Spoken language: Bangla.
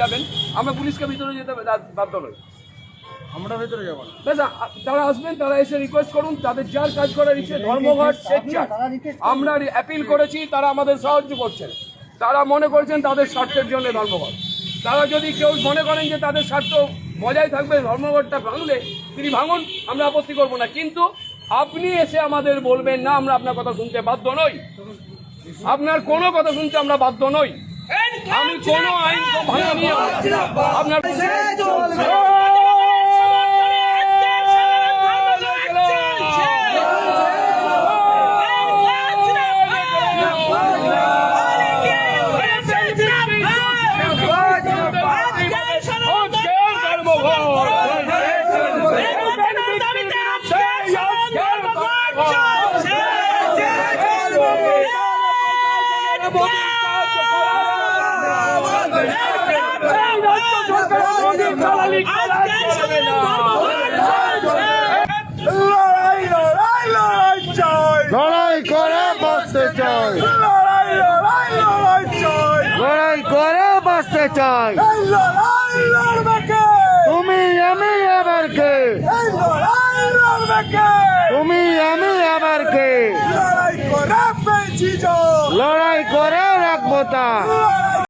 যাবেন আমরা পুলিশকে ভিতরে যেতে বাধ্য নই। আমরা ভেতরে যাব না। তারা আসবেন তারা এসে রিকোয়েস্ট করুন তাদের যার কাজ করার ইচ্ছে ধর্মঘট স্বেচ্ছা আমরা অ্যাপিল করেছি তারা আমাদের সাহায্য করছেন। তারা মনে করেছেন তাদের স্বার্থের জন্য ধর্মঘট। তারা যদি কেউ মনে করেন যে তাদের স্বার্থ বজায় থাকবে ধর্মঘটটা ভাঙলে তিনি ভাঙুন আমরা আপত্তি করব না। কিন্তু আপনি এসে আমাদের বলবেন না আমরা আপনার কথা শুনতে বাধ্য নই। আপনার কোনো কথা শুনতে আমরা বাধ্য নই। আমি কোনো আইন ভাঙা নিয়ে আপনার লড়াই লড়াই করে বাঁচতে চাই। লড়াই করে বাঁচতে চাই। তুমি আমি আবার কে? তুমি আমি আবার কে? লড়াই করে রাখব তা।